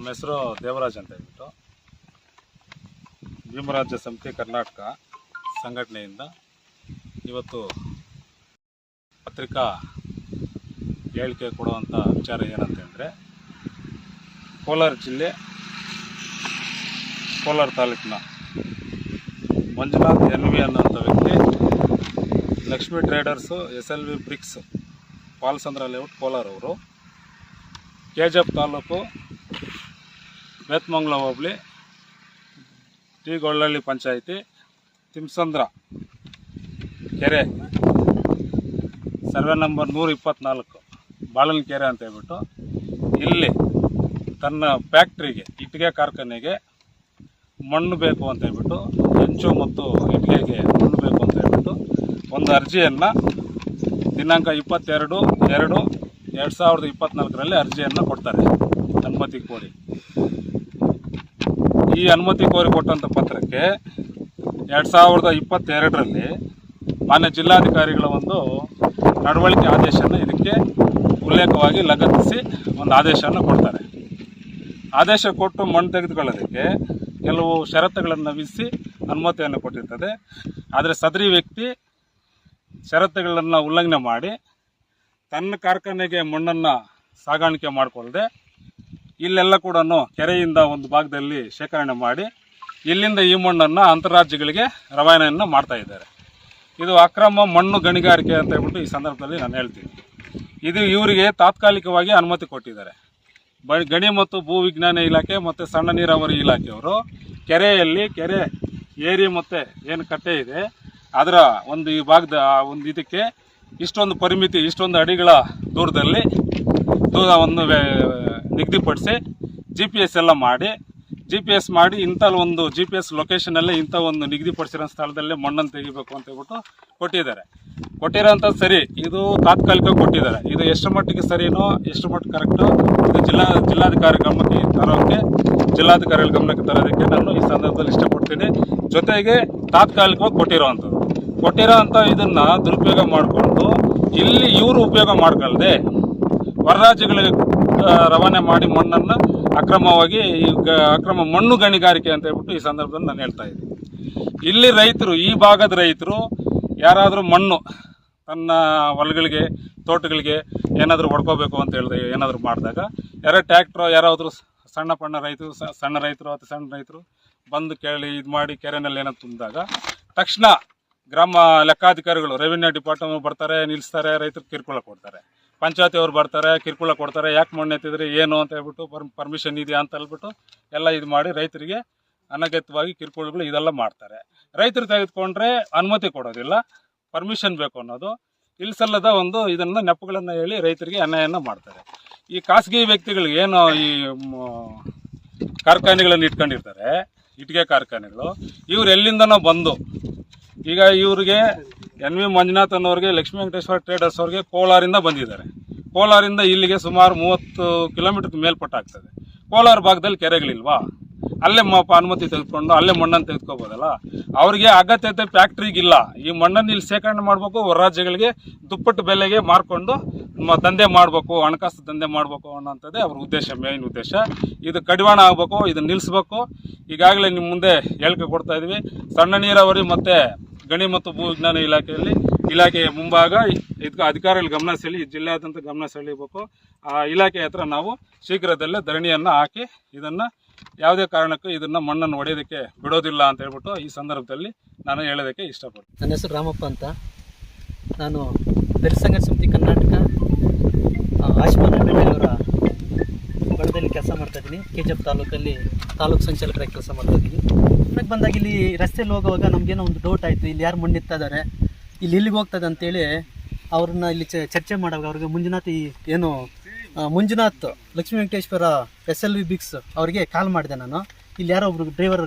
ನಮ್ಮ ಹೆಸರು ದೇವರಾಜ್ ಅಂತ ಹೇಳ್ಬಿಟ್ಟು. ಭೀಮರಾಜ್ಯ ಸಮಿತಿ ಕರ್ನಾಟಕ ಸಂಘಟನೆಯಿಂದ ಇವತ್ತು ಪತ್ರಿಕಾ ಹೇಳಿಕೆ ಕೊಡುವಂಥ ವಿಚಾರ ಏನಂತಂದರೆ ಕೋಲಾರ ಜಿಲ್ಲೆ ಕೋಲಾರ ತಾಲೂಕಿನ ಮಂಜುನಾಥ್ ಎನ್ ವಿ ಅನ್ನೋಂಥ ವ್ಯಕ್ತಿ, Lakshmi traders, S L V bricks, Palsandra layout ಕೋಲಾರವರು, K G taluk Bethamangala ಹೋಬಳಿ, ಟಿ ಗೊಳ್ಳಳ್ಳಿ ಪಂಚಾಯಿತಿ, ತಿಮ್ಸಂದ್ರ ಕೆರೆ, ಸರ್ವೆ ನಂಬರ್ ನೂರ ಇಪ್ಪತ್ತ್ನಾಲ್ಕು ಬಾಳನ್ ಕೆರೆ ಅಂತ ಹೇಳ್ಬಿಟ್ಟು, ಇಲ್ಲಿ ತನ್ನ ಫ್ಯಾಕ್ಟ್ರಿಗೆ, ಇಟ್ಟಿಗೆ ಕಾರ್ಖಾನೆಗೆ ಮಣ್ಣು ಬೇಕು ಅಂತ ಹೇಳ್ಬಿಟ್ಟು, ಹೆಂಚು ಮತ್ತು ಇಟ್ಟಿಗೆಗೆ ಮಣ್ಣು ಬೇಕು ಅಂತ ಹೇಳ್ಬಿಟ್ಟು ಒಂದು ಅರ್ಜಿಯನ್ನು ದಿನಾಂಕ ಇಪ್ಪತ್ತೆರಡು, ಎರಡು ಎರಡು ಸಾವಿರದ ಇಪ್ಪತ್ತ್ನಾಲ್ಕರಲ್ಲಿ ಅರ್ಜಿಯನ್ನು ಕೊಡ್ತಾರೆ, ಅನುಮತಿ ಕೋರಿ. ಈ ಅನುಮತಿ ಕೋರಿ ಕೊಟ್ಟಂಥ ಪತ್ರಕ್ಕೆ ಎರಡು ಸಾವಿರದ ಇಪ್ಪತ್ತೆರಡರಲ್ಲಿ ಮಾನ್ಯ ಜಿಲ್ಲಾಧಿಕಾರಿಗಳ ಒಂದು ನಡವಳಿಕೆ ಆದೇಶನ ಇದಕ್ಕೆ ಉಲ್ಲೇಖವಾಗಿ ಲಗತ್ತಿಸಿ ಒಂದು ಆದೇಶವನ್ನು ಕೊಡ್ತಾರೆ. ಆದೇಶ ಕೊಟ್ಟು ಮಣ್ಣು ತೆಗೆದುಕೊಳ್ಳೋದಕ್ಕೆ ಕೆಲವು ಷರತ್ತುಗಳನ್ನು ವಿಧಿಸಿ ಅನುಮತಿಯನ್ನು ಕೊಟ್ಟಿರ್ತದೆ. ಆದರೆ ಸದರಿ ವ್ಯಕ್ತಿ ಷರತ್ತುಗಳನ್ನು ಉಲ್ಲಂಘನೆ ಮಾಡಿ ತನ್ನ ಕಾರ್ಖಾನೆಗೆ ಮಣ್ಣನ್ನು ಸಾಗಾಣಿಕೆ ಮಾಡಿಕೊಳ್ಳದೆ ಇಲ್ಲೆಲ್ಲ ಕೂಡ ಕೆರೆಯಿಂದ ಒಂದು ಭಾಗದಲ್ಲಿ ಶೇಖರಣೆ ಮಾಡಿ ಇಲ್ಲಿಂದ ಈ ಮಣ್ಣನ್ನು ಅಂತರಾಜ್ಯಗಳಿಗೆ ರವಾನೆಯನ್ನು ಮಾಡ್ತಾ ಇದ್ದಾರೆ. ಇದು ಅಕ್ರಮ ಮಣ್ಣು ಗಣಿಗಾರಿಕೆ ಅಂತ ಹೇಳ್ಬಿಟ್ಟು ಈ ಸಂದರ್ಭದಲ್ಲಿ ನಾನು ಹೇಳ್ತೀನಿ. ಇದು ಇವರಿಗೆ ತಾತ್ಕಾಲಿಕವಾಗಿ ಅನುಮತಿ ಕೊಟ್ಟಿದ್ದಾರೆ. ಗಣಿ ಮತ್ತು ಭೂ ವಿಜ್ಞಾನ ಇಲಾಖೆ ಮತ್ತು ಸಣ್ಣ ನೀರಾವರಿ ಇಲಾಖೆಯವರು ಕೆರೆಯಲ್ಲಿ ಕೆರೆ ಏರಿ ಮತ್ತು ಏನು ಕಟ್ಟೆ ಇದೆ, ಅದರ ಒಂದು ಈ ಭಾಗದ ಒಂದು ಇದಕ್ಕೆ ಇಷ್ಟೊಂದು ಪರಿಮಿತಿ, ಇಷ್ಟೊಂದು ಅಡಿಗಳ ದೂರದಲ್ಲಿ ದೂರ ಒಂದು ನಿಗದಿಪಡಿಸಿ ಜಿ ಪಿ ಎಸ್ ಎಲ್ಲ ಮಾಡಿ ಜಿ ಪಿ ಎಸ್ ಮಾಡಿ ಇಂಥ ಒಂದು ಜಿ ಪಿ ಎಸ್ ಲೊಕೇಶನಲ್ಲೇ ಇಂಥ ಒಂದು ನಿಗದಿಪಡಿಸಿರೋ ಸ್ಥಳದಲ್ಲೇ ಮಣ್ಣನ್ನು ತೆಗಿಬೇಕು ಅಂತ ಹೇಳ್ಬಿಟ್ಟು ಕೊಟ್ಟಿದ್ದಾರೆ. ಕೊಟ್ಟಿರೋಂಥ ಸರಿ, ಇದು ತಾತ್ಕಾಲಿಕ ಕೊಟ್ಟಿದ್ದಾರೆ. ಇದು ಎಷ್ಟು ಮಟ್ಟಿಗೆ ಸರಿನೋ ಎಷ್ಟು ಮಟ್ಟಿಗೆ ಕರೆಕ್ಟು ಇದು ಜಿಲ್ಲಾ, ಜಿಲ್ಲಾಧಿಕಾರಿ ಗಮನಕ್ಕೆ ತರೋಕ್ಕೆ, ಜಿಲ್ಲಾಧಿಕಾರಿಗಳ ಗಮನಕ್ಕೆ ತರೋದಕ್ಕೆ ನಾನು ಈ ಸಂದರ್ಭದಲ್ಲಿ ಇಷ್ಟಪಡ್ತೀನಿ. ಜೊತೆಗೆ ತಾತ್ಕಾಲಿಕವಾಗಿ ಕೊಟ್ಟಿರೋವಂಥದ್ದು ಕೊಟ್ಟಿರೋಂಥ ಇದನ್ನು ದುರುಪಯೋಗ ಮಾಡಿಕೊಂಡು ಇಲ್ಲಿ ಇವರು ಉಪಯೋಗ ಮಾಡ್ಕೊಳ್ದೆ. ಹೊರ ರಾಜ್ಯಗಳಿಗೆ ರವಾನೆ ಮಾಡಿ ಮಣ್ಣನ್ನು ಅಕ್ರಮವಾಗಿ ಅಕ್ರಮ ಮಣ್ಣು ಗಣಿಗಾರಿಕೆ ಅಂತ ಹೇಳ್ಬಿಟ್ಟು ಈ ಸಂದರ್ಭದಲ್ಲಿ ನಾನು ಹೇಳ್ತಾ ಇದ್ದೀನಿ. ಇಲ್ಲಿ ರೈತರು, ಈ ಭಾಗದ ರೈತರು ಯಾರಾದರೂ ಮಣ್ಣು ತನ್ನ ಹೊಲಗಳಿಗೆ, ತೋಟಗಳಿಗೆ ಏನಾದರೂ ಹೊಡ್ಕೋಬೇಕು ಅಂತ ಹೇಳಿದ್ರೆ ಏನಾದರೂ ಮಾಡಿದಾಗ, ಯಾರೋ ಟ್ಯಾಕ್ಟ್ರು, ಯಾರಾದರೂ ಸಣ್ಣ ಪಣ್ಣ ರೈತರು ಸಣ್ಣ ರೈತರು ಅಥವಾ ಸಣ್ಣ ರೈತರು ಬಂದು ಕೇಳಿ ಇದು ಮಾಡಿ ಕೆರೆನಲ್ಲಿ ಏನೋ ತುಂಬಿದಾಗ, ತಕ್ಷಣ ಗ್ರಾಮ ಲೆಕ್ಕಾಧಿಕಾರಿಗಳು, ರೆವಿನ್ಯೂ ಡಿಪಾರ್ಟ್ಮೆಂಟ್ ಬರ್ತಾರೆ ನಿಲ್ಲಿಸ್ತಾರೆ ರೈತರು ಕಿರ್ಕೊಳ್ಳೋಕೆ ಕೊಡ್ತಾರೆ. ಪಂಚಾಯತಿ ಅವ್ರು ಬರ್ತಾರೆ, ಕಿರುಕುಳ ಕೊಡ್ತಾರೆ, ಯಾಕೆ ಮಣ್ಣು ಎತ್ತಿದ್ರೆ, ಏನು ಅಂತ ಹೇಳ್ಬಿಟ್ಟು ಪರ್ ಪರ್ಮಿಷನ್ ಇದೆಯಾ ಅಂತ ಹೇಳ್ಬಿಟ್ಟು ಎಲ್ಲ ಇದು ಮಾಡಿ ರೈತರಿಗೆ ಅನಗತ್ಯವಾಗಿ ಕಿರುಕುಳಗಳು ಇದೆಲ್ಲ ಮಾಡ್ತಾರೆ. ರೈತರು ತೆಗೆದುಕೊಂಡ್ರೆ ಅನುಮತಿ ಕೊಡೋದಿಲ್ಲ ಪರ್ಮಿಷನ್ ಬೇಕು ಅನ್ನೋದು. ಇಲ್ಸಲ್ಲದ ಒಂದು ಇದನ್ನು ನೆಪಗಳನ್ನು ಹೇಳಿ ರೈತರಿಗೆ ಅನ್ಯಾಯನ ಮಾಡ್ತಾರೆ. ಈ ಖಾಸಗಿ ವ್ಯಕ್ತಿಗಳಿಗೆ ಏನು ಈ ಕಾರ್ಖಾನೆಗಳನ್ನು ಇಟ್ಕೊಂಡಿರ್ತಾರೆ, ಇಟ್ಟಿಗೆ ಕಾರ್ಖಾನೆಗಳು, ಇವ್ರು ಎಲ್ಲಿಂದನೋ ಬಂದು, ಈಗ ಇವ್ರಿಗೆ ಎನ್ ವಿ ಮಂಜುನಾಥ್ ಅನ್ನೋರಿಗೆ, ಲಕ್ಷ್ಮೀ ವೆಂಕಟೇಶ್ವರ ಟ್ರೇಡರ್ಸ್ ಅವ್ರಿಗೆ ಕೋಲಾರಿಂದ ಬಂದಿದ್ದಾರೆ. ಕೋಲಾರಿಂದ ಇಲ್ಲಿಗೆ ಸುಮಾರು ಮೂವತ್ತು ಕಿಲೋಮೀಟರ್ ಮೇಲ್ಪಟ್ಟಾಗ್ತದೆ. ಕೋಲಾರ ಭಾಗದಲ್ಲಿ ಕೆರೆಗಳಿಲ್ವಾ? ಅಲ್ಲೇ ಮಾಪ ಅನುಮತಿ ತೆಗೆದುಕೊಂಡು, ಅಲ್ಲೇ ಮಣ್ಣನ್ನು ತೆಗೆದುಕೋಬೋದಲ್ಲ? ಅವರಿಗೆ ಅಗತ್ಯತೆ ಫ್ಯಾಕ್ಟ್ರಿಗಿಲ್ಲ. ಈ ಮಣ್ಣನ್ನು ಇಲ್ಲಿ ಶೇಖರಣೆ ಮಾಡಬೇಕು, ಹೊರ ರಾಜ್ಯಗಳಿಗೆ ದುಪ್ಪಟ್ಟು ಬೆಲೆಗೆ ಮಾರ್ಕೊಂಡು ದಂಧೆ ಮಾಡಬೇಕು, ಹಣಕಾಸು ದಂಧೆ ಮಾಡಬೇಕು ಅನ್ನೋಂಥದ್ದೇ ಅವ್ರ ಉದ್ದೇಶ ಮೇನ್ ಉದ್ದೇಶ. ಇದು ಕಡಿವಾಣ ಆಗಬೇಕು ಇದನ್ನು ನಿಲ್ಲಿಸ್ಬೇಕು ಈಗಾಗಲೇ ನಿಮ್ಮ ಮುಂದೆ ಹೇಳಿಕೆ ಕೊಡ್ತಾ ಇದ್ವಿ. ಸಣ್ಣ ನೀರಾವರಿ ಮತ್ತು ಗಣಿ ಮತ್ತು ಭೂ ವಿಜ್ಞಾನ ಇಲಾಖೆಯಲ್ಲಿ ಇಲಾಖೆಯ ಮುಂಭಾಗ ಇದಕ್ಕೆ ಅಧಿಕಾರಿಗಳು ಗಮನ ಸೆಳಿ ಜಿಲ್ಲಾದ್ಯಂತ ಗಮನ ಸೆಳೀಬೇಕು. ಆ ಇಲಾಖೆ ಹತ್ರ ನಾವು ಶೀಘ್ರದಲ್ಲೇ ಧರಣಿಯನ್ನು ಹಾಕಿ ಇದನ್ನು ಯಾವುದೇ ಕಾರಣಕ್ಕೂ ಇದನ್ನು ಮಣ್ಣನ್ನು ಹೊಡೆಯೋದಕ್ಕೆ ಬಿಡೋದಿಲ್ಲ ಅಂತ ಹೇಳ್ಬಿಟ್ಟು ಈ ಸಂದರ್ಭದಲ್ಲಿ ನಾನು ಹೇಳೋದಕ್ಕೆ ಇಷ್ಟಪಡ್ತೀನಿ. ನನ್ನ ಹೆಸರು ರಾಮಪ್ಪ ಅಂತ. ನಾನು ಬೆರಸಂಘ ಸಮಿತಿ ಕರ್ನಾಟಕ ಆ, ಬಡದಲ್ಲಿ ಕೆಲಸ ಮಾಡ್ತಾ ಇದ್ದೀನಿ. ಕೆ ಜಿ ಎಫ್ ತಾಲೂಕಲ್ಲಿ ತಾಲೂಕು ಸಂಚಾಲಕರಾಗಿ ಕೆಲಸ ಮಾಡ್ತಾ ಇದ್ದೀನಿ. ನನಗೆ ಬಂದಾಗ ಇಲ್ಲಿ ರಸ್ತೆಯಲ್ಲಿ ಹೋಗುವಾಗ ನಮಗೇನೋ ಒಂದು ಡೌಟ್ ಆಯಿತು. ಇಲ್ಲಿ ಯಾರು ಮಣ್ಣಿತ್ತಾ ಇದ್ದಾರೆ? ಇಲ್ಲಿ ಇಲ್ಲಿಗೆ ಹೋಗ್ತದೆ ಅಂತೇಳಿ ಅವ್ರನ್ನ ಇಲ್ಲಿ ಚರ್ಚೆ ಮಾಡುವಾಗ ಅವ್ರಿಗೆ ಮಂಜುನಾಥ್ ಈ ಏನು Manjunath Lakshmi Venkateshwara S L V bricks ಅವರಿಗೆ ಕಾಲ್ ಮಾಡಿದೆ ನಾನು. ಇಲ್ಲಿ ಯಾರೋ ಒಬ್ರು ಡ್ರೈವರ್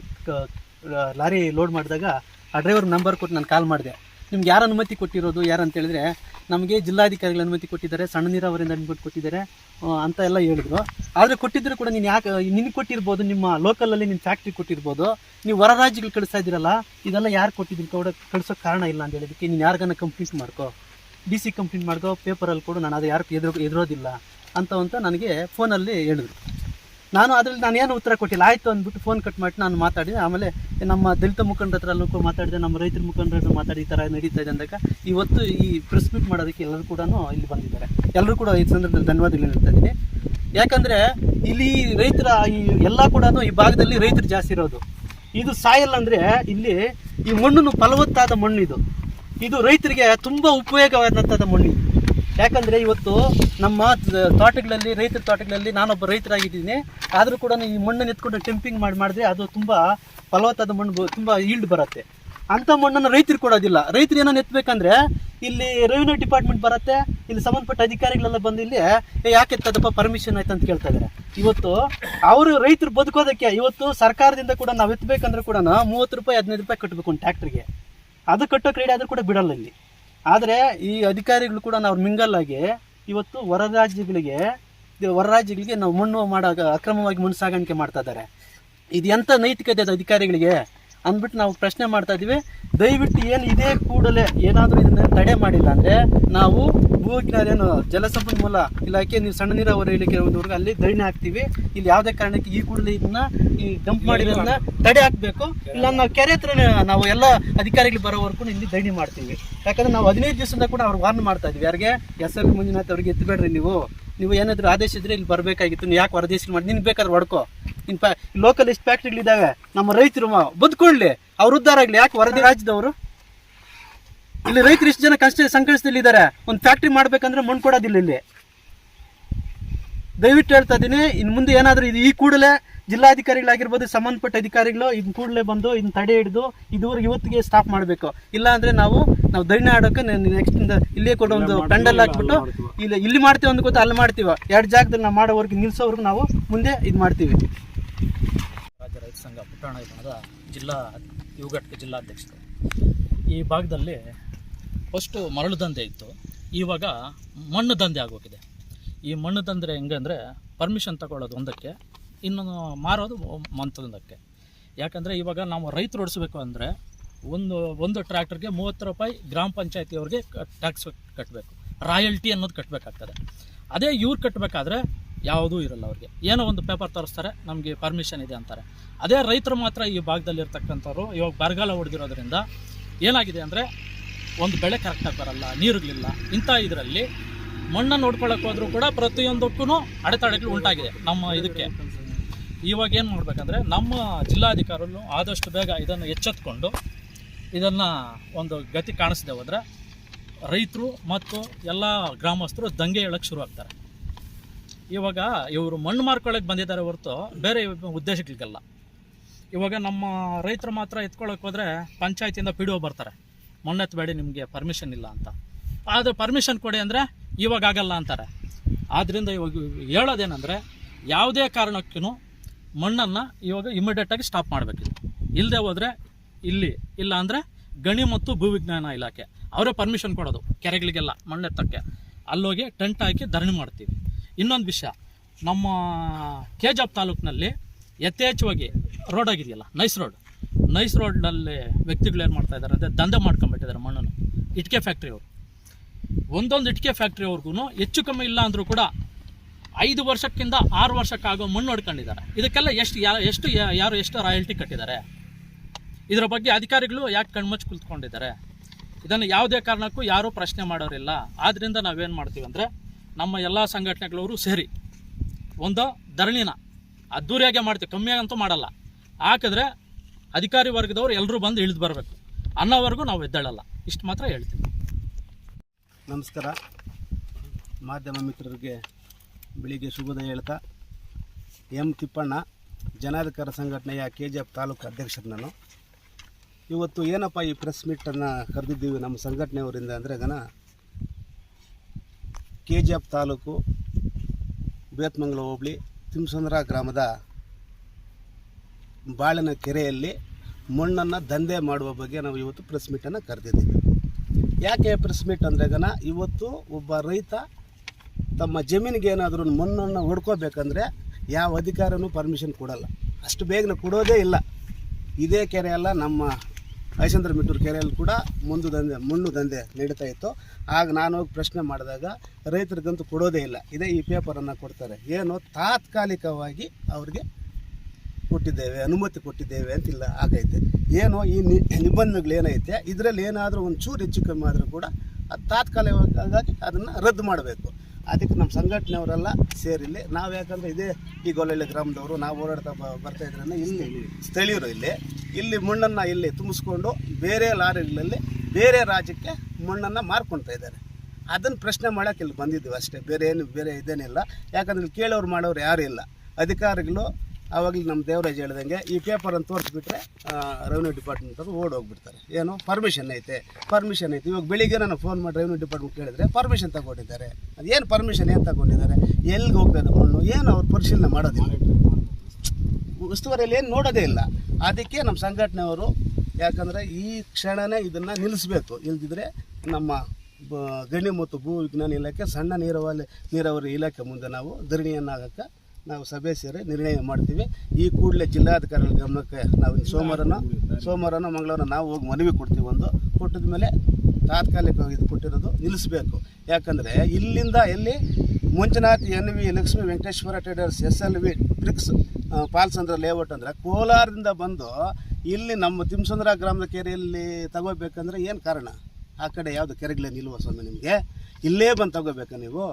ಲಾರಿ ಲೋಡ್ ಮಾಡಿದಾಗ ಆ ಡ್ರೈವರ್ ನಂಬರ್ ಕೊಟ್ಟು ನಾನು ಕಾಲ್ ಮಾಡಿದೆ. ನಿಮ್ಗೆ ಯಾರು ಅನುಮತಿ ಕೊಟ್ಟಿರೋದು? ಯಾರು ಅಂತ ಹೇಳಿದ್ರೆ ನಮಗೆ ಜಿಲ್ಲಾಧಿಕಾರಿಗಳು ಅನುಮತಿ ಕೊಟ್ಟಿದ್ದಾರೆ. ಸಣ್ಣ ನೀರಾವರಿಯಿಂದ ಅನುಮತಿ ಕೊಟ್ಟಿದ್ದಾರೆ. ಅಂತ ಎಲ್ಲ ಹೇಳಿದ್ರು. ಆದರೆ ಕೊಟ್ಟಿದ್ರು ಕೂಡ ನೀನು ಯಾಕೆ ನಿನಗೆ ಕೊಟ್ಟಿರ್ಬೋದು, ನಿಮ್ಮ ಲೋಕಲಲ್ಲಿ ನಿಮ್ಮ ಫ್ಯಾಕ್ಟ್ರಿ ಕೊಟ್ಟಿರ್ಬೋದು. ನೀವು ಹೊರ ರಾಜ್ಯಗಳು ಕಳಿಸ್ತಾ ಇದ್ದೀರಲ್ಲ, ಇದೆಲ್ಲ ಯಾರು ಕೊಟ್ಟಿದ್ದೀನಿ ಕೂಡ ಕಳ್ಸೋಕೆ ಕಾರಣ ಇಲ್ಲ ಅಂತ ಹೇಳಿದಕ್ಕೆ ನೀನು ಯಾರಿಗನ್ನ ಕಂಪ್ಲೀಟ್ ಮಾಡ್ಕೋ. ಡಿ ಸಿ ಕಂಪ್ಲೇಂಟ್ ಮಾಡ್ಕೋ ಪೇಪರಲ್ಲಿ ಕೊಡು, ನಾನು ಅದು ಯಾರು ಎದುರು, ಎದುರೋದಿಲ್ಲ ಅಂತ ಅಂತ ನನಗೆ ಫೋನಲ್ಲಿ ಹೇಳಿದ್ರು. ನಾನು ಅದ್ರಲ್ಲಿ ನಾನು ಏನು ಉತ್ತರ ಕೊಟ್ಟಿಲ್ಲ. ಆಯಿತು ಅಂದ್ಬಿಟ್ಟು ಫೋನ್ ಕಟ್ ಮಾಡಿ ನಾನು ಮಾತಾಡಿದೆ. ಆಮೇಲೆ ನಮ್ಮ ದಲಿತ ಮುಖಂಡರ ಹತ್ರ ಮಾತಾಡಿದೆ, ನಮ್ಮ ರೈತರ ಮುಖಂಡರ ಮಾತಾಡಿ, ಈ ಥರ ನಡೀತಾ ಇದೆ ಅಂದಾಗ ಇವತ್ತು ಈ ಪ್ರೆಸ್ ಮೀಟ್ ಮಾಡೋದಕ್ಕೆ ಎಲ್ಲರೂ ಕೂಡ ಇಲ್ಲಿ ಬಂದಿದ್ದಾರೆ. ಎಲ್ಲರೂ ಕೂಡ ಈ ಸಂದರ್ಭದಲ್ಲಿ ಧನ್ಯವಾದಗಳು ಹೇಳ್ತಾ ಇದ್ದೀನಿ. ಯಾಕಂದರೆ ಇಲ್ಲಿ ರೈತರ ಈ ಎಲ್ಲ ಕೂಡ ಈ ಭಾಗದಲ್ಲಿ ರೈತರು ಜಾಸ್ತಿ ಇರೋದು. ಇದು ಸಾಯಲ್ ಅಂದರೆ ಇಲ್ಲಿ ಈ ಮಣ್ಣು ಫಲವತ್ತಾದ ಮಣ್ಣು ಇದು ಇದು ರೈತರಿಗೆ ತುಂಬ ಉಪಯೋಗವಾದಂಥದ್ದು ಮಣ್ಣು. ಯಾಕಂದ್ರೆ ಇವತ್ತು ನಮ್ಮ ತೋಟಗಳಲ್ಲಿ ರೈತರ ತೋಟಗಳಲ್ಲಿ ನಾನೊಬ್ಬ ರೈತರಾಗಿದ್ದೀನಿ. ಆದರೂ ಕೂಡ ಈ ಮಣ್ಣನ್ನು ಎತ್ಕೊಂಡು ಟೆಂಪಿಂಗ್ ಮಾಡಿ ಮಾಡಿದ್ರೆ ಅದು ತುಂಬ ಫಲವತ್ತಾದ ಮಣ್ಣು ತುಂಬ ಈಲ್ಡ್ ಬರುತ್ತೆ. ಅಂಥ ಮಣ್ಣನ್ನು ರೈತರು ಕೊಡೋದಿಲ್ಲ. ರೈತರು ಏನೋ ಎತ್ತಬೇಕಂದ್ರೆ ಇಲ್ಲಿ ರೆವಿನ್ಯೂ ಡಿಪಾರ್ಟ್ಮೆಂಟ್ ಬರುತ್ತೆ ಇಲ್ಲಿ ಸಂಬಂಧಪಟ್ಟ ಅಧಿಕಾರಿಗಳೆಲ್ಲ ಬಂದು ಇಲ್ಲಿ "ಏ, ಯಾಕೆ ಎತ್ತದಪ್ಪ? ಪರ್ಮಿಷನ್ ಆಯ್ತು ಅಂತ ಕೇಳ್ತಾ ಇದ್ದಾರೆ ಇವತ್ತು ಅವರು ರೈತರು ಬದುಕೋದಕ್ಕೆ ಇವತ್ತು ಸರ್ಕಾರದಿಂದ ಕೂಡ ನಾವು ಎತ್ತಬೇಕಂದ್ರೆ ಕೂಡ ಮೂವತ್ತು ರೂಪಾಯಿ ಹದಿನೈದು ರೂಪಾಯಿ ಕಟ್ಟಬೇಕು ಒಂದು ಟ್ಯಾಕ್ಟ್ರಿಗೆ ಅದು ಕಟ್ಟೋ ಕ್ರೀಡೆ ಆದರೂ ಕೂಡ ಬಿಡಲ್ಲ ಇಲ್ಲಿ. ಆದರೆ ಈ ಅಧಿಕಾರಿಗಳು ಕೂಡ ನಾವು ಮಿಂಗಲ್ ಆಗಿ ಇವತ್ತು ಹೊರ ರಾಜ್ಯಗಳಿಗೆ ಹೊರ ನಾವು ಮಣ್ಣು ಮಾಡೋ ಅಕ್ರಮವಾಗಿ ಮಣ್ಣು ಸಾಗಾಣಿಕೆ ಮಾಡ್ತಾ ಇದ್ದಾರೆ. ಇದು ಎಂಥ ನೈತಿಕತೆ ಅಧಿಕಾರಿಗಳಿಗೆ? ಅಂದ್ಬಿಟ್ಟು ನಾವು ಪ್ರಶ್ನೆ ಮಾಡ್ತಾ ಇದೀವಿ. ದಯವಿಟ್ಟು ಏನು ಇದೇ ಕೂಡಲೇ ಏನಾದರೂ ಇದನ್ನ ತಡೆ ಮಾಡಿಲ್ಲ ಅಂದರೆ ನಾವು ಭೂವಿಜ್ಞಾನ ಏನು ಜಲಸಂಪನ್ಮೂಲ ಇಲಾಖೆ, ನೀವು ಸಣ್ಣ ನೀರಾವರಿ ಇಲಾಖೆ ಒಂದವರೆಗೆ ಅಲ್ಲಿ ಧರಣಿ ಹಾಕ್ತೀವಿ. ಇಲ್ಲಿ ಯಾವುದೇ ಕಾರಣಕ್ಕೆ ಈ ಕೂಡಲೇ ಇದನ್ನ ಈ ಡಂಪ್ ಮಾಡಿರೋದನ್ನ ತಡೆ ಹಾಕಬೇಕು. ಇಲ್ಲ, ನಾವು ಕೆರೆ ಹತ್ರ ನಾವು ಎಲ್ಲ ಅಧಿಕಾರಿಗಳು ಬರೋವರೆಗೂ ಇಲ್ಲಿ ಧರಣಿ ಮಾಡ್ತೀವಿ. ಯಾಕಂದ್ರೆ ನಾವು ಹದಿನೈದು ದಿವಸದಿಂದ ಕೂಡ ಅವ್ರು ವಾರ್ನ್ ಮಾಡ್ತಾ ಇದ್ವಿ. ಯಾರಿಗೆ? ಎಸ್ ಎಲ್ ಮಂಜುನಾಥ್ ಅವ್ರಿಗೆ ಎತ್ತಬೇಡ್ರಿ ನೀವು. ನೀವು ಏನಾದರೂ ಆದೇಶ ಇದ್ರೆ ಇಲ್ಲಿ ಬರಬೇಕಾಗಿತ್ತು. ನೀವು ಯಾಕೆ ವರದೇಶ ಮಾಡಿ? ನಿನ್ಗೆ ಬೇಕಾದ್ರೆ ಹೊಡ್ಕೊ. ಇನ್ ಪ್ಯಾ ಲೋಕಲ್ ಎಷ್ಟು ಫ್ಯಾಕ್ಟ್ರಿಗಳಿದ್ದಾವೆ ನಮ್ಮ ರೈತರು ಬದುಕೊಳ್ಳಿ ಅವ್ರ ಉದ್ಧಾರ ಆಗಲಿ. ಯಾಕೆ ವರದಿ ರಾಜ್ಯದವರು? ಇಲ್ಲಿ ರೈತರು ಇಷ್ಟು ಜನ ಕಷ್ಟ ಸಂಕಷ್ಟದಲ್ಲಿ ಇದ್ದಾರೆ ಒಂದು ಫ್ಯಾಕ್ಟ್ರಿ ಮಾಡ್ಬೇಕಂದ್ರೆ ಮಣ್ಣು ಕೊಡೋದಿಲ್ಲ ಇಲ್ಲಿ. ದಯವಿಟ್ಟು ಹೇಳ್ತಾ ಇದ್ದೀನಿ ಇನ್ನು ಮುಂದೆ ಏನಾದರೂ ಇದು ಈ ಕೂಡಲೇ ಜಿಲ್ಲಾಧಿಕಾರಿಗಳಾಗಿರ್ಬೋದು ಸಂಬಂಧಪಟ್ಟ ಅಧಿಕಾರಿಗಳು ಇದನ್ನ ಕೂಡಲೇ ಬಂದು ಇದನ್ನ ತಡೆ ಹಿಡಿದು ಇದುವರೆಗೆ ಇವತ್ತಿಗೆ ಸ್ಟಾಪ್ ಮಾಡಬೇಕು. ಇಲ್ಲ ಅಂದ್ರೆ ನಾವು ನಾವು ಧೈರ್ಯ ಆಡೋಕೆ ನೆಕ್ಸ್ಟ್ ಇಲ್ಲೇ ಕೂಡ ಒಂದು ಪೆಂಡಲ್ ಹಾಕ್ಬಿಟ್ಟು ಇಲ್ಲಿ ಇಲ್ಲಿ ಮಾಡ್ತೀವಿ ಅಂದ್ ಗೊತ್ತಾ ಅಲ್ಲಿ ಮಾಡ್ತೀವಿ. ಎರಡು ಜಾಗದಲ್ಲಿ ನಾವು ಮಾಡೋವರೆಗೆ ನಿಲ್ಸೋವರೆಗೂ ನಾವು ಮುಂದೆ ಇದು ಮಾಡ್ತೀವಿ. ರಾಜ್ಯ ರೈತ ಸಂಘ ಪುಟ್ಟಣ ವಿಧಾನದ ಜಿಲ್ಲಾ ಯುವ ಘಟಕ ಜಿಲ್ಲಾಧ್ಯಕ್ಷರು. ಈ ಭಾಗದಲ್ಲಿ ಫಸ್ಟು ಮರಳು ದಂಧೆ ಇತ್ತು. ಇವಾಗ ಮಣ್ಣು ದಂಧೆ ಆಗೋಗಿದೆ. ಈ ಮಣ್ಣು ದಂಧೆ ಹೆಂಗೆ ಅಂದರೆ ಪರ್ಮಿಷನ್ ತಗೊಳ್ಳೋದು ಒಂದಕ್ಕೆ ಇನ್ನೊಂದು ಮಾರೋದು ಮಂತೊಂದಕ್ಕೆ ಯಾಕಂದರೆ ಇವಾಗ ನಾವು ರೈತರು ಓಡಿಸ್ಬೇಕು ಅಂದರೆ ಒಂದು ಒಂದು ಟ್ರ್ಯಾಕ್ಟರ್ಗೆ ಮೂವತ್ತು ರೂಪಾಯಿ ಗ್ರಾಮ ಪಂಚಾಯತಿಯವ್ರಿಗೆ ಟ್ಯಾಕ್ಸ್ ಕಟ್ಟಬೇಕು ರಾಯಲ್ಟಿ ಅನ್ನೋದು ಕಟ್ಟಬೇಕಾಗ್ತದೆ ಅದೇ ಇವ್ರು ಕಟ್ಟಬೇಕಾದ್ರೆ ಯಾವುದೂ ಇರಲ್ಲ ಅವ್ರಿಗೆ. ಏನೋ ಒಂದು ಪೇಪರ್ ತೋರಿಸ್ತಾರೆ, ನಮಗೆ ಪರ್ಮಿಷನ್ ಇದೆ ಅಂತಾರೆ. ಅದೇ ರೈತರು ಮಾತ್ರ ಈ ಭಾಗದಲ್ಲಿರ್ತಕ್ಕಂಥವ್ರು ಇವಾಗ ಬರಗಾಲ ಹೊಡೆದಿರೋದ್ರಿಂದ ಏನಾಗಿದೆ ಅಂದರೆ ಒಂದು ಬೆಳೆ ಕರೆಕ್ಟಾಗಿ ಬರಲ್ಲ ನೀರುಗಳಿಲ್ಲ ಇಂಥ ಇದರಲ್ಲಿ ಮಣ್ಣನ್ನು ನೋಡ್ಕೊಳ್ಳೋಕೆ ಹೋದರೂ ಕೂಡ ಪ್ರತಿಯೊಂದಕ್ಕೂ ಅಡೆತಡೆಗಳು ಉಂಟಾಗಿದೆ ನಮ್ಮ ಇದಕ್ಕೆ. ಇವಾಗ ಏನು ಮಾಡಬೇಕಂದ್ರೆ ನಮ್ಮ ಜಿಲ್ಲಾಧಿಕಾರಿಗಳು ಆದಷ್ಟು ಬೇಗ ಇದನ್ನು ಎಚ್ಚೆತ್ಕೊಂಡು ಇದನ್ನು ಒಂದು ಗತಿ ಕಾಣಿಸದೆ ಹೋದರೆ ರೈತರು ಮತ್ತು ಎಲ್ಲ ಗ್ರಾಮಸ್ಥರು ದಂಗೆ ಹೇಳಕ್ಕೆ ಶುರು ಆಗ್ತಾರೆ. ಇವಾಗ ಇವರು ಮಣ್ಣು ಮಾರ್ಕೊಳ್ಳೋಕೆ ಬಂದಿದ್ದಾರೆ ಹೊರತು ಬೇರೆ ಉದ್ದೇಶಗಳಿಗೆಲ್ಲ. ಇವಾಗ ನಮ್ಮ ರೈತರು ಮಾತ್ರ ಎತ್ಕೊಳ್ಳೋಕೆ ಹೋದರೆ ಪಂಚಾಯತಿಯಿಂದ ಪಿ ಡಿ ಒ ಬರ್ತಾರೆ. ಮಣ್ಣು ಎತ್ತಬೇಡಿ ನಿಮಗೆ ಪರ್ಮಿಷನ್ ಇಲ್ಲ ಅಂತ. ಆದರೆ ಪರ್ಮಿಷನ್ ಕೊಡಿ ಅಂದರೆ ಇವಾಗ ಆಗಲ್ಲ ಅಂತಾರೆ. ಆದ್ದರಿಂದ ಇವಾಗ ಹೇಳೋದೇನೆಂದರೆ, ಯಾವುದೇ ಕಾರಣಕ್ಕೂ ಮಣ್ಣನ್ನು ಇವಾಗ ಇಮಿಡಿಯೇಟಾಗಿ ಸ್ಟಾಪ್ ಮಾಡಬೇಕಿದೆ ಇಲ್ಲದೆ ಹೋದರೆ ಇಲ್ಲಿ, ಇಲ್ಲ ಅಂದರೆ ಗಣಿ ಮತ್ತು ಭೂವಿಜ್ಞಾನ ಇಲಾಖೆ. ಅವರೇ ಪರ್ಮಿಷನ್ ಕೊಡೋದು ಕೆರೆಗಳಿಗೆಲ್ಲ ಮಣ್ಣೆತ್ತಕ್ಕೆ ಅಲ್ಲೋಗಿ ಟೆಂಟ್ ಹಾಕಿ ಧರಣಿ ಮಾಡ್ತೀವಿ. ಇನ್ನೊಂದು ವಿಷಯ, ನಮ್ಮ ಕೆಜಾಪ್ ತಾಲೂಕಿನಲ್ಲಿ ಯಥೇಚ್ಛವಾಗಿ ರೋಡ್ ಆಗಿದೆಯಲ್ಲ ನೈಸ್ ರೋಡ್ ನೈಸ್ ರೋಡ್ನಲ್ಲಿ ವ್ಯಕ್ತಿಗಳು ಏನು ಮಾಡ್ತಾ ಇದ್ದಾರೆ ಅಂದರೆ ದಂಧೆ ಮಾಡ್ಕೊಂಡ್ಬಿಟ್ಟಿದ್ದಾರೆ ಮಣ್ಣನ್ನು. ಇಟ್ಕೆ ಫ್ಯಾಕ್ಟ್ರಿ ಅವರು. ಒಂದೊಂದು ಇಟ್ಕೆ ಫ್ಯಾಕ್ಟ್ರಿ ಅವ್ರಿಗೂ ಹೆಚ್ಚು ಕಮ್ಮಿ ಇಲ್ಲ ಅಂದರೂ ಕೂಡ ಐದು ವರ್ಷಕ್ಕಿಂತ ಆರು ವರ್ಷಕ್ಕಾಗೋ ಮಣ್ಣು ಹೊಡ್ಕೊಂಡಿದ್ದಾರೆ. ಇದಕ್ಕೆಲ್ಲ ಎಷ್ಟು ಯಾ ಎಷ್ಟು ಯಾರು ಎಷ್ಟು ರಾಯಲ್ಟಿ ಕಟ್ಟಿದ್ದಾರೆ? ಇದರ ಬಗ್ಗೆ ಅಧಿಕಾರಿಗಳು ಯಾಕೆ ಕಣ್ಮುಚ್ಚಿ ಕುಳಿತುಕೊಂಡಿದ್ದಾರೆ ಇದನ್ನು ಯಾವುದೇ ಕಾರಣಕ್ಕೂ ಯಾರೂ ಪ್ರಶ್ನೆ ಮಾಡೋರಿಲ್ಲ. ಆದ್ದರಿಂದ ನಾವೇನು ಮಾಡ್ತೀವಿ ಅಂದರೆ, ನಮ್ಮ ಎಲ್ಲ ಸಂಘಟನೆಗಳವರು ಸೇರಿ ಒಂದು ಧರಣಿನ ಅದ್ದೂರಿಯಾಗೆ ಮಾಡ್ತೀವಿ. ಕಮ್ಮಿಯಾಗಂತೂ ಮಾಡಲ್ಲ. ಹಾಕಿದ್ರೆ ಅಧಿಕಾರಿ ವರ್ಗದವ್ರು ಎಲ್ಲರೂ ಬಂದು ಇಳಿದು ಬರಬೇಕು. ಅನ್ನೋವರೆಗೂ ನಾವು ಎದ್ದೇಳಲ್ಲ. ಇಷ್ಟು ಮಾತ್ರ ಹೇಳ್ತೀವಿ ನಮಸ್ಕಾರ. ಮಾಧ್ಯಮ ಮಿತ್ರರಿಗೆ ಬೆಳಿಗ್ಗೆ ಶುಭೋದಯ ಹೇಳ್ತಾ, ಎಂ ತಿಪ್ಪಣ್ಣ, ಜನಾಧಿಕಾರ ಸಂಘಟನೆಯ ಕೆ ಜಿ ಎಫ್ ತಾಲೂಕು ಅಧ್ಯಕ್ಷರು ನಾನು. ಇವತ್ತು ಏನಪ್ಪ ಈ ಪ್ರೆಸ್ ಮೀಟನ್ನು ಕರೆದಿದ್ದೀವಿ ನಮ್ಮ ಸಂಘಟನೆಯವರಿಂದ ಅಂದರೆ ಗನ K G F taluk Bethamangala ಹೋಬಳಿ ತಿಮ್ಸಂದ್ರ ಗ್ರಾಮದ ಬಾಳಿನ ಕೆರೆಯಲ್ಲಿ ಮಣ್ಣನ್ನು ದಂಧೆ ಮಾಡುವ ಬಗ್ಗೆ ನಾವು ಇವತ್ತು ಪ್ರೆಸ್ ಮೀಟನ್ನು ಕರೆದಿದ್ದೀವಿ. ಯಾಕೆ ಪ್ರೆಸ್ ಮೀಟ್ ಅಂದ್ರೆ ಗನ ಇವತ್ತು ಒಬ್ಬ ರೈತ ತಮ್ಮ ಜಮೀನಿಗೆ ಏನಾದರೂ ಮಣ್ಣನ್ನು ಹೊಡ್ಕೋಬೇಕಂದ್ರೆ ಯಾವ ಅಧಿಕಾರನೂ ಪರ್ಮಿಷನ್ ಕೊಡಲ್ಲ. ಅಷ್ಟು ಬೇಗನೆ ಕೊಡೋದೇ ಇಲ್ಲ. ಇದೇ ಕೆರೆ ಅಲ್ಲ, ನಮ್ಮ ಐಸಂದ್ರ ಮಿಟ್ಟೂರು ಕೆರೆಯಲ್ಲಿ ಕೂಡ ಮುಂದು ದಂಧೆ, ಮಣ್ಣು ದಂಧೆ ನಡೀತಾ ಇತ್ತು. ಆಗ ನಾನು ಹೋಗಿ ಪ್ರಶ್ನೆ ಮಾಡಿದಾಗ ರೈತರಿಗಂತೂ ಕೊಡೋದೇ ಇಲ್ಲ. ಇದೇ ಈ ಪೇಪರನ್ನು ಕೊಡ್ತಾರೆ. ಏನು ತಾತ್ಕಾಲಿಕವಾಗಿ ಅವ್ರಿಗೆ ಕೊಟ್ಟಿದ್ದೇವೆ, ಅನುಮತಿ ಕೊಟ್ಟಿದ್ದೇವೆ ಅಂತಿಲ್ಲ, ಆಗೈತೆ. ಏನು ಈ ನಿಬಂಧನೆಗಳು ಏನೈತೆ, ಇದರಲ್ಲಿ ಏನಾದರೂ ಒಂದು ಚೂರು ಹೆಚ್ಚು ಕಮ್ಮಿ ಆದರೂ ಕೂಡ ಅದು ತಾತ್ಕಾಲಿಕವಾಗಿ ಅದನ್ನು ರದ್ದು ಮಾಡಬೇಕು. ಅದಕ್ಕೆ ನಮ್ಮ ಸಂಘಟನೆಯವರೆಲ್ಲ ಸೇರಿಲ್ಲಿ ನಾವು ಯಾಕಂದರೆ ಇದೇ ಈ ಗೊಲ್ಲಳ್ಳಿ ಗ್ರಾಮದವರು, ನಾವು ಓಡಾಡ್ತಾ ಬರ್ತಾ ಇದ್ರೆ ಇಲ್ಲಿ ಸ್ಥಳೀಯರು ಇಲ್ಲಿ. ಇಲ್ಲಿ ಮಣ್ಣನ್ನು ಇಲ್ಲಿ ತುಂಬಿಸ್ಕೊಂಡು ಬೇರೆ ಲಾರಿಗಳಲ್ಲಿ ಬೇರೆ ರಾಜ್ಯಕ್ಕೆ ಮಣ್ಣನ್ನು ಮಾರ್ಕೊಳ್ತಾ ಇದ್ದಾರೆ. ಅದನ್ನು ಪ್ರಶ್ನೆ ಮಾಡೋಕೆ ಇಲ್ಲಿ ಬಂದಿದ್ದೀವಿ ಅಷ್ಟೇ. ಬೇರೆ ಏನು, ಬೇರೆ ಇದೇನಿಲ್ಲ. ಯಾಕಂದ್ರೆ ಇಲ್ಲಿ ಕೇಳೋರು ಮಾಡೋರು ಯಾರೂ ಇಲ್ಲ. ಅಧಿಕಾರಿಗಳು ಆವಾಗಲೇ ನಮ್ಮ ದೇವರಾಜ್ ಹೇಳ್ದಂಗೆ ಈ ಪೇಪರನ್ನು ತೋರಿಸ್ಬಿಟ್ರೆ ರೆವೆನ್ಯೂ ಡಿಪಾರ್ಟ್ಮೆಂಟ್ ಅವರು ಓಡ್ ಹೋಗ್ಬಿಡ್ತಾರೆ. ಏನು? ಪರ್ಮಿಷನ್ ಐತೆ. ಪರ್ಮಿಷನ್ ಐತೆ. ಇವಾಗ ಬೆಳಿಗ್ಗೆ ನಾನು ಫೋನ್ ಮಾಡಿ ರೆವೆನ್ಯೂ ಡಿಪಾರ್ಟ್ಮೆಂಟ್ ಕೇಳಿದ್ರೆ ಪರ್ಮಿಷನ್ ತಗೊಂಡಿದ್ದಾರೆ. ಅದು ಏನು ಪರ್ಮಿಷನ್ ಏನು ತಗೊಂಡಿದ್ದಾರೆ? ಎಲ್ಲಿಗೆ ಹೋಗ್ತಾ ಇದೆ ಮಣ್ಣು? ಏನು ಅವ್ರು ಪರಿಶೀಲನೆ ಮಾಡೋದಿಲ್ಲ. ಉಸ್ತುವಾರಿಯಲ್ಲಿ ಏನು ನೋಡೋದೇ ಇಲ್ಲ. ಅದಕ್ಕೆ ನಮ್ಮ ಸಂಘಟನೆಯವರು ಯಾಕಂದರೆ ಈ ಕ್ಷಣನೇ ಇದನ್ನು ನಿಲ್ಲಿಸಬೇಕು. ಇಲ್ದಿದ್ರೆ ನಮ್ಮ ಗಣಿ ಮತ್ತು ಭೂ ವಿಜ್ಞಾನ ಇಲಾಖೆ ಸಣ್ಣ ನೀರಾವರಿ ನೀರಾವರಿ ಇಲಾಖೆ ಮುಂದೆ ನಾವು ಧರಣಿಯನ್ನಾಗಕ್ಕೆ ನಾವು ಸಭೆ ಸೇರಿ ನಿರ್ಣಯ ಮಾಡ್ತೀವಿ. ಈ ಕೂಡಲೇ ಜಿಲ್ಲಾಧಿಕಾರಿಗಳ ಗಮನಕ್ಕೆ ನಾವು ಈ ಸೋಮವಾರನೋ, ಸೋಮವಾರನ ಮಂಗಳವಾರ ನಾವು ಹೋಗಿ ಮನವಿ ಕೊಡ್ತೀವಿ ಒಂದು. ಕೊಟ್ಟಿದ ಮೇಲೆ ತಾತ್ಕಾಲಿಕವಾಗಿ ಇದು ಕೊಟ್ಟಿರೋದು ನಿಲ್ಲಿಸಬೇಕು. ಯಾಕಂದರೆ ಇಲ್ಲಿಂದ ಎಲ್ಲಿ Manjunath, N V, Lakshmi, Venkateshwara traders S L V bricks Palsandra layout ಅಂದರೆ ಕೋಲಾರದಿಂದ ಬಂದು ಇಲ್ಲಿ ನಮ್ಮ ತಿಮ್ಸಂದ್ರ ಗ್ರಾಮದ ಕೆರೆಯಲ್ಲಿ ತಗೋಬೇಕಂದ್ರೆ ಏನು ಕಾರಣ? ಆ ಕಡೆ ಯಾವುದು ಕೆರೆಗಳೇ ನಿಲ್ಲುವ ಸ್ವಾಮಿ ನಿಮಗೆ? ಇಲ್ಲೇ ಬಂದು ತಗೋಬೇಕಾ ನೀವು?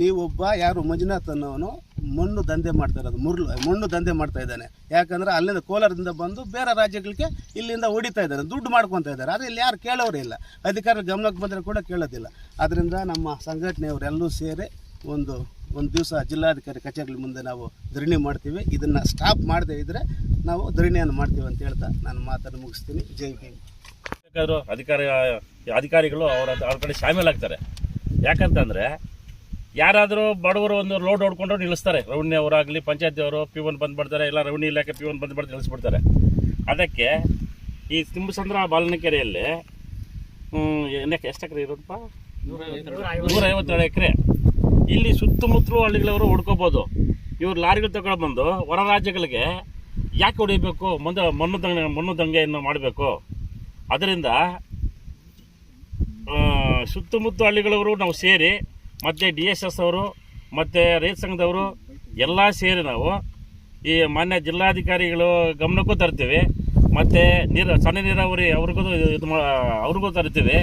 ನೀವೊಬ್ಬ ಯಾರು ಮಂಜುನಾಥ್ ಅನ್ನೋನು ಮಣ್ಣು ದಂಧೆ ಮಾಡ್ತಾ ಇರೋದು, ಮುರ್ಲು, ಮಣ್ಣು ದಂಧೆ ಮಾಡ್ತಾ ಇದ್ದಾನೆ. ಯಾಕಂದ್ರೆ ಅಲ್ಲಿಂದ ಕೋಲಾರದಿಂದ ಬಂದು ಬೇರೆ ರಾಜ್ಯಗಳಿಗೆ ಇಲ್ಲಿಂದ ಹೊಡಿತಾ ಇದ್ದಾರೆ, ದುಡ್ಡು ಮಾಡ್ಕೊತಾ ಇದ್ದಾರೆ. ಆದರೆ ಇಲ್ಲಿ ಯಾರು ಕೇಳೋರೇ ಇಲ್ಲ. ಅಧಿಕಾರಿ ಗಮನಕ್ಕೆ ಬಂದರೆ ಕೂಡ ಕೇಳೋದಿಲ್ಲ. ಅದರಿಂದ ನಮ್ಮ ಸಂಘಟನೆಯವರೆಲ್ಲರೂ ಸೇರಿ ಒಂದು ಒಂದು ದಿವಸ ಜಿಲ್ಲಾಧಿಕಾರಿ ಕಚೇರಿ ಮುಂದೆ ನಾವು ಧರಣಿ ಮಾಡ್ತೀವಿ. ಇದನ್ನು ಸ್ಟಾಪ್ ಮಾಡದೇ ಇದ್ದರೆ ನಾವು ಧರಣಿಯನ್ನು ಮಾಡ್ತೀವಿ ಅಂತ ಹೇಳ್ತಾ ನಾನು ಮಾತನ್ನು ಮುಗಿಸ್ತೀನಿ. ಜೈ ಭೀಮ್ ಅಧಿಕಾರಿ ಅಧಿಕಾರಿಗಳು ಅವರ, ಅವ್ರ ಕಡೆ ಶಾಮೀಲಾಗ್ತಾರೆ ಯಾಕಂತಂದ್ರೆ ಯಾರಾದರೂ ಬಡವರು ಒಂದು ಲೋಡ್ ಹೊಡ್ಕೊಂಡು ನಿಲ್ಲಿಸ್ತಾರೆ. ರೆವಿನ್ಯೂ ಅವರಾಗಲಿ, ಪಂಚಾಯತಿ ಅವರು ಪಿ ಒನ್ ಬಂದ್ಬಿಡ್ತಾರೆ ಇಲ್ಲ ರೌಣಿ ಇಲಾಖೆ ಪಿ ಒನ್ ಬಂದ್ಬಿಡ್ತಾರೆ ನಿಲ್ಲಿಸ್ಬಿಡ್ತಾರೆ. ಅದಕ್ಕೆ ಈ ತಿಂಬಸಂದ್ರ ಬಾಲನಕೆರೆಯಲ್ಲಿ ಎಷ್ಟು ಎಕರೆ ಇರೋದಪ್ಪ? ನೂರ ಐವತ್ತೇಳು ಎಕರೆ. ಇಲ್ಲಿ ಸುತ್ತಮುತ್ತಲು ಹಳ್ಳಿಗಳವರು ಹೊಡ್ಕೋಬೋದು. ಇವ್ರು ಲಾರಿಗಳು ತಗೊಂಡು ಬಂದು ಹೊರ ರಾಜ್ಯಗಳಿಗೆ ಯಾಕೆ ಹೊಡಿಬೇಕು? ಮುಂದೆ ಮಣ್ಣು ದಂಗೆ, ಮಣ್ಣು ದಂಗೆಯನ್ನು ಮಾಡಬೇಕು. ಅದರಿಂದ ಸುತ್ತಮುತ್ತ ಹಳ್ಳಿಗಳವರು ನಾವು ಸೇರಿ, ಮತ್ತು ಡಿ ಎಸ್ ಎಸ್ ಅವರು, ಮತ್ತು ರೈತ ಸಂಘದವರು ಎಲ್ಲ ಸೇರಿ ನಾವು ಈ ಮಾನ್ಯ ಜಿಲ್ಲಾಧಿಕಾರಿಗಳು ಗಮನಕ್ಕೂ ತರ್ತೀವಿ, ಮತ್ತು ನೀರು, ಸಣ್ಣ ನೀರಾವರಿ ಅವ್ರಿಗೂ ಇದು ಅವ್ರಿಗೂ ತರ್ತೀವಿ,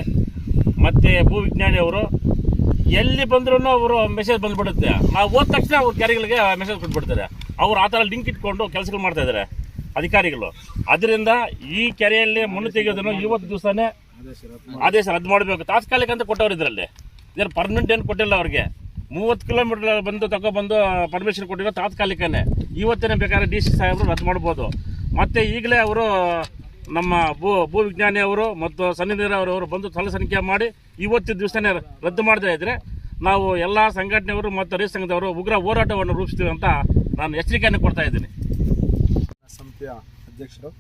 ಮತ್ತು ಭೂ ವಿಜ್ಞಾನಿ ಅವರು, ಎಲ್ಲಿ ಬಂದ್ರೂ ಅವರು ಮೆಸೇಜ್ ಬಂದುಬಿಡುತ್ತೆ. ನಾವು ಹೋದ ತಕ್ಷಣ ಅವ್ರ ಕೆರೆಗಳಿಗೆ ಮೆಸೇಜ್ ಕೊಟ್ಬಿಡ್ತಾರೆ. ಅವ್ರು ಆ ಥರ ಲಿಂಕ್ ಇಟ್ಕೊಂಡು ಕೆಲಸಗಳು ಮಾಡ್ತಾಯಿದ್ದಾರೆ ಅಧಿಕಾರಿಗಳು. ಅದರಿಂದ ಈ ಕೆರೆಯಲ್ಲಿ ಮಣ್ಣು ತೆಗೆಯೋದನ್ನು ಇವತ್ತು ದಿವಸನೇ ಆದೇಶ ರದ್ದು ಮಾಡಬೇಕು. ತಾತ್ಕಾಲಿಕ ಅಂತ ಕೊಟ್ಟವ್ರು ಇದರಲ್ಲಿ. ಇದ್ರ ಪರ್ಮನೆಂಟ್ ಏನು ಕೊಟ್ಟಿಲ್ಲ ಅವ್ರಿಗೆ. ಮೂವತ್ತು ಕಿಲೋಮೀಟರ್ ಬಂದು ತಗೊಬಂದು ಪರ್ಮಿಷನ್ ಕೊಟ್ಟಿರೋ ತಾತ್ಕಾಲಿಕನೇ. ಇವತ್ತೇನೆ ಬೇಕಾದ್ರೆ ಡಿ ಸಿ ಸಾಹೇಬರು ರದ್ದು ಮಾಡ್ಬೋದು. ಮತ್ತೆ ಈಗಲೇ ಅವರು ನಮ್ಮ ಭೂ ಭೂ ವಿಜ್ಞಾನಿ ಅವರು ಮತ್ತು ಸನ್ನಿ ಅವರು ಬಂದು ಸ್ಥಳ ಸಂಖ್ಯೆ ಮಾಡಿ ಇವತ್ತು ದಿವಸನೇ ರದ್ದು ಮಾಡದೇ ಇದ್ದರೆ ನಾವು ಎಲ್ಲ ಸಂಘಟನೆಯವರು ಮತ್ತು ರೈತ ಸಂಘದವರು ಉಗ್ರ ಹೋರಾಟವನ್ನು ರೂಪಿಸ್ತೀವಿ ಅಂತ ನಾನು ಎಚ್ಚರಿಕೆಯನ್ನು ಕೊಡ್ತಾ ಇದ್ದೀನಿ. ಸಂಸ್ಥೆಯ ಅಧ್ಯಕ್ಷರು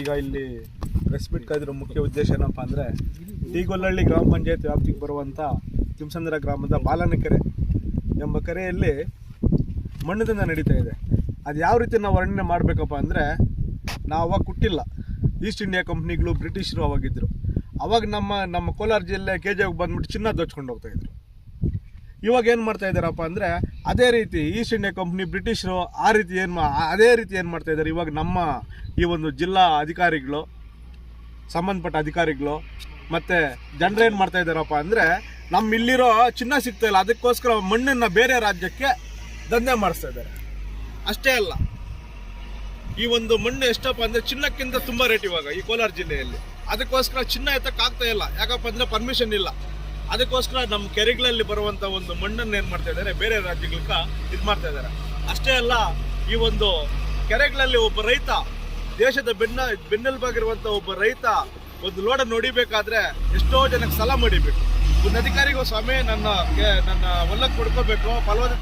ಈಗ ಇಲ್ಲಿ ಪ್ರೆಸ್ ಮೀಟ್ ಕರೆದಿರೋ ಮುಖ್ಯ ಉದ್ದೇಶ ಏನಪ್ಪ ಅಂದರೆ ತೀಗೊಲ್ಲಹಳ್ಳಿ ಗ್ರಾಮ ಪಂಚಾಯತ್ ವ್ಯಾಪ್ತಿಗೆ ಬರುವಂಥ ತಿಮ್ಸಂದ್ರ ಗ್ರಾಮದ ಬಾಲನಕೆರೆ ಎಂಬ ಕೆರೆಯಲ್ಲಿ ಮಣ್ಣದಿಂದ ನಡೀತಾ ಇದೆ. ಅದು ಯಾವ ರೀತಿ ನಾವು ವರ್ಣನೆ ಮಾಡಬೇಕಪ್ಪ ಅಂದರೆ ನಾವು ಅವಾಗ ಕೊಟ್ಟಿಲ್ಲ ಈಸ್ಟ್ ಇಂಡಿಯಾ ಕಂಪ್ನಿಗಳು ಬ್ರಿಟಿಷರು ಅವಾಗಿದ್ದರು ಅವಾಗ ನಮ್ಮ ನಮ್ಮ ಕೋಲಾರ ಜಿಲ್ಲೆ ಕೆ ಜಿ ಬಂದ್ಬಿಟ್ಟು ಚಿನ್ನ ದೋಚ್ಕೊಂಡು ಹೋಗ್ತಾಯಿದ್ರು ಇವಾಗ ಏನು ಮಾಡ್ತಾ ಇದ್ದಾರಪ್ಪ ಅಂದರೆ ಅದೇ ರೀತಿ ಈಸ್ಟ್ ಇಂಡಿಯಾ ಕಂಪ್ನಿ ಬ್ರಿಟಿಷರು ಆ ರೀತಿ ಏನು ಅದೇ ರೀತಿ ಏನು ಮಾಡ್ತಾ ಇದ್ದಾರೆ ಇವಾಗ ನಮ್ಮ ಈ ಒಂದು ಜಿಲ್ಲಾ ಅಧಿಕಾರಿಗಳು, ಸಂಬಂಧಪಟ್ಟ ಅಧಿಕಾರಿಗಳು ಮತ್ತು ಜನರು ಏನು ಮಾಡ್ತಾ ಇದ್ದಾರಪ್ಪ ಅಂದರೆ ನಮ್ಮ ಇಲ್ಲಿರೋ ಚಿನ್ನ ಸಿಗ್ತಾ ಇಲ್ಲ. ಅದಕ್ಕೋಸ್ಕರ ಮಣ್ಣನ್ನು ಬೇರೆ ರಾಜ್ಯಕ್ಕೆ ದಂಧೆ ಮಾಡಿಸ್ತಾ ಇದ್ದಾರೆ. ಅಷ್ಟೇ ಅಲ್ಲ, ಈ ಒಂದು ಮಣ್ಣು ಎಷ್ಟಪ್ಪ ಅಂದರೆ ಚಿನ್ನಕ್ಕಿಂತ ತುಂಬ ರೇಟ್ ಇವಾಗ ಈ ಕೋಲಾರ ಜಿಲ್ಲೆಯಲ್ಲಿ. ಅದಕ್ಕೋಸ್ಕರ ಚಿನ್ನ ಎತ್ತಕ್ಕೆ ಆಗ್ತಾ ಇಲ್ಲ. ಯಾಕಪ್ಪ ಅಂದರೆ ಪರ್ಮಿಷನ್ ಇಲ್ಲ. ಅದಕ್ಕೋಸ್ಕರ ನಮ್ಮ ಕೆರೆಗಳಲ್ಲಿ ಬರುವಂಥ ಒಂದು ಮಣ್ಣನ್ನು ಏನು ಮಾಡ್ತಾ ಇದ್ದಾರೆ, ಬೇರೆ ರಾಜ್ಯಗಳಿಗೆ ಇದು ಮಾಡ್ತಾ ಇದ್ದಾರೆ. ಅಷ್ಟೇ ಅಲ್ಲ, ಈ ಒಂದು ಕೆರೆಗಳಲ್ಲಿ ಒಬ್ಬ ರೈತ ದೇಶದ ಬೆನ್ನ ಬೆನ್ನೆಲುಬಾಗಿರುವಂಥ ಒಬ್ಬ ರೈತ ಒಂದು ಲೋಡ ನೋಡಿಬೇಕಾದ್ರೆ ಎಷ್ಟೋ ಜನಕ್ಕೆ ಸಲ ಮಾಡಿಬೇಕು ಒಂದು ಅಧಿಕಾರಿಗೂ ಸ್ವಾಮಿ ನನ್ನ ನನ್ನ ಹೊಲಕ್ಕೆ ಕೊಡ್ಕೋಬೇಕು ಫಲವತ್ತತೆ